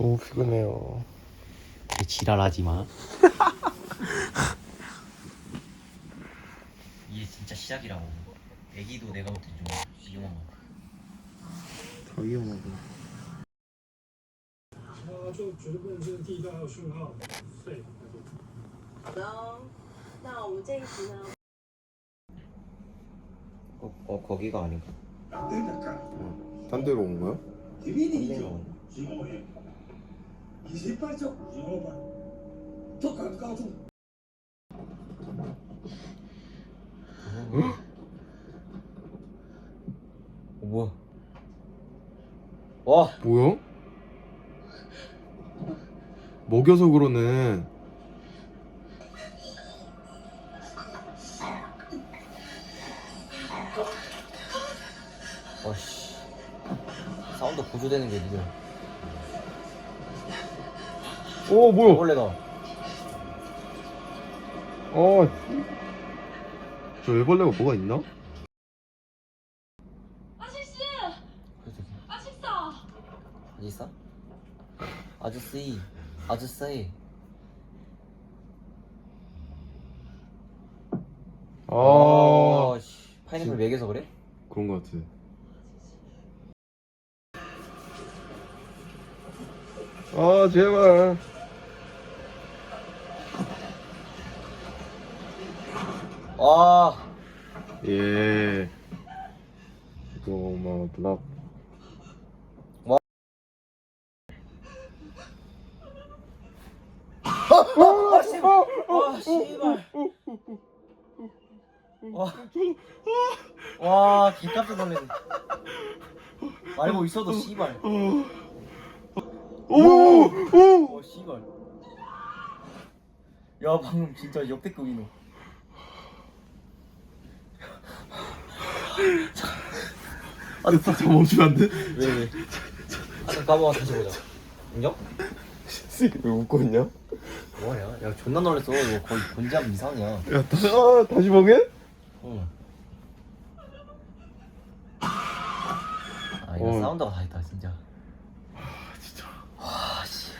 너무 피곤해요. 지랄하지 마. 이게 진짜 시작이라고. 애기도 내가 못해 좀 위험한 거. 더 위험하고. 呃，就绝对不能是第一道讯号，对。好的哦，那我们这一集呢？ 어, 어 거기가 아닌가? 딴 데로 온 거야? 선생님. 以 이발적 영업을 더 가까워져. 뭐야? 와 뭐야? 먹여서 그러네. 아, 와씨 사운드 구조되는 게 지금 어 뭐야? 원래다. 어. 저 애벌레가 뭐가 있나? 아저씨! 아저씨! 어디 있어? 아저씨, 아저씨. 아 씨. 파인애플 먹여서 그래? 그런 거 같아. 아 제발. 아, 예. 고마 블락. 아, 씨발. 아, 씨발. 와. 와, 개 깜짝 놀랐네. 알고 있어도 씨발. 오! 오! 어, 씨발. 야, 방금 진짜 역대급이노. 아, 살짝 멈추면 안 돼? 왜, 왜? 아, 잠깐만, 다시 보자. 인정? 왜 웃고 있냐? 뭐하냐? 야, 존나 놀랬어. 이거 거의 본지함 이상이야. 야, 다, 아, 다시 먹게? 응. 아, 이거 어. 사운드가 다 있다, 진짜. 진짜. 아, 씨.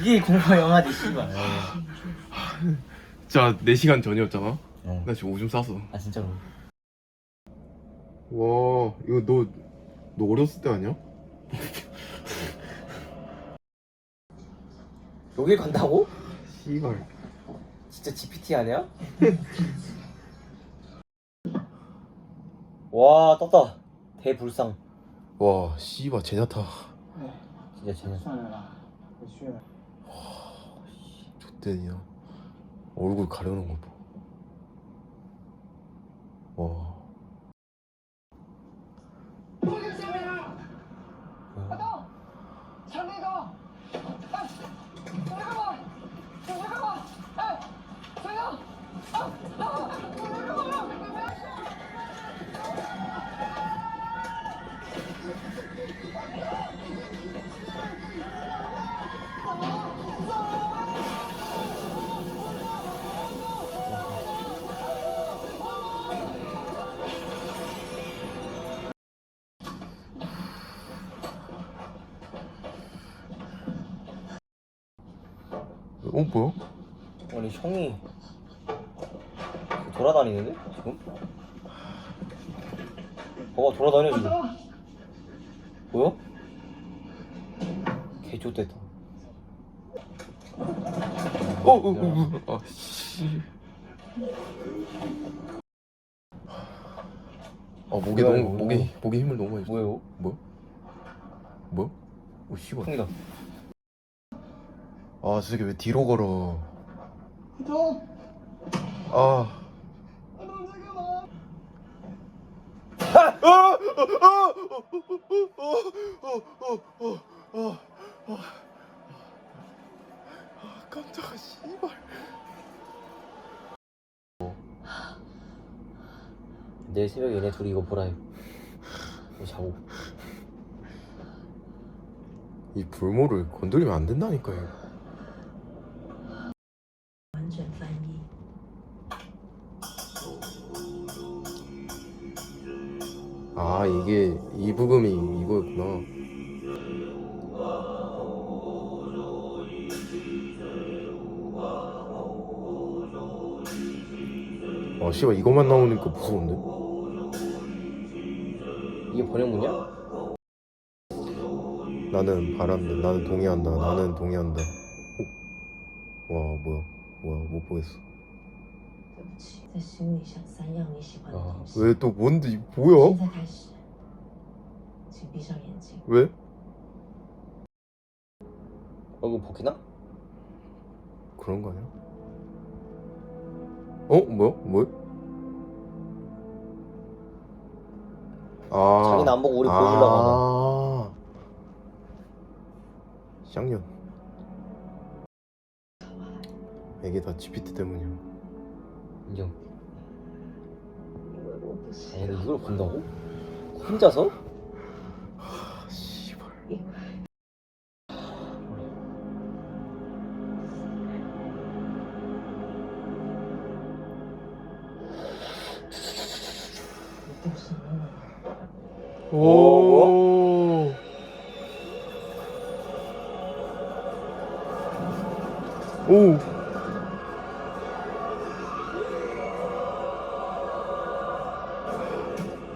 이게 공포 영화지, 씨발. 자, 4시간 전이었잖아? 어. 나 지금 오줌 쌌어. 아, 진짜로. 와, 이거 너, 너 어렸을 때 아니야? 여길 간다고? 씨발. 진짜 GPT 아니야? 와 떴다 대불상 와, 씨발, 제냐타. 진짜 쟤는 算了啦，回去了。 좆대냐. 얼굴 가려는 거 봐. 와. 어, 뭐야? 아니 형이 돌아다니는데 지금? 봐봐 돌아다녀 지금 뭐야? 개 좆됐다 어, 어, 어, 어, 아, 씨. 아, 목에 뭐야, 너무, 이거. 목에, 목에 힘을 너무 많이 줬어. 뭐예요? 뭐야? 뭐야? 오, 씨발. 형이다 아, 저 새끼 왜 뒤로 걸어? 아. 깜짝아, 씨발. 내일 새벽에 얘네 둘이 이거 보라 해 이거 자고 이 불모를 건드리면 안 된다니까요. 完整翻译。아 이게 이 부금이 이거였구나. 아 씨발 이것만 나오니까 무서운데? 이게 번역문이야? 나는 바란다. 나는 동의한다. 나는 동의한다. 오. 와 뭐야? 뭐야 못 보겠어. 对不起，在心里想三样你喜欢的东西。 왜 또 뭔데 이 现 뭐야? 在开始，请闭上眼睛。 왜? 얼굴 벗기나? 그런 거 아니야? 어 뭐야? 뭐야? 아 자기는 안 보고 우리 보여주려고 아 쌍년 이게 다 GPT 때문이야. 인정. 에 이걸 본다고? 혼자서? 아, 씨발. 예. 오. 오.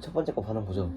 첫 번째 거 반응 보자